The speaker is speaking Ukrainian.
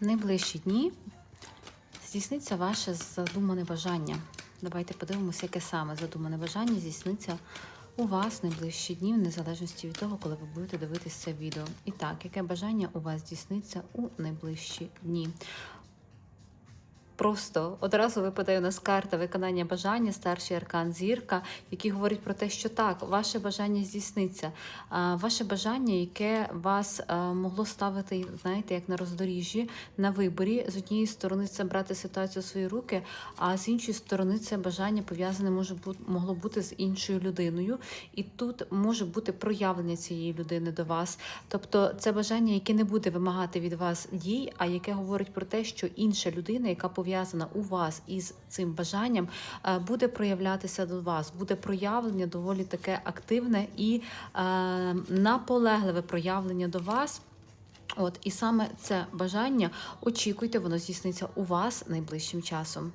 найближчі дні здійсниться ваше задумане бажання. Давайте подивимося, яке саме задумане бажання здійсниться у вас найближчі дні, в незалежності від того, коли ви будете дивитися це відео. І так, яке бажання у вас здійсниться у найближчі дні? Просто одразу випадає у нас карта виконання бажання, старший аркан зірка, який говорить про те, що так, ваше бажання здійсниться. Ваше бажання, яке вас могло ставити, знаєте, як на роздоріжжі, на виборі. З однієї сторони це брати ситуацію у свої руки, а з іншої сторони це бажання пов'язане може бути могло бути з іншою людиною. І тут може бути проявлення цієї людини до вас. Тобто це бажання, яке не буде вимагати від вас дій, а яке говорить про те, що інша людина, яка пов'язана у вас із цим бажанням, е, буде проявлятися до вас, буде проявлення доволі таке активне і е, наполегливе проявлення до вас. От і саме це бажання очікуйте, воно здійсниться у вас найближчим часом.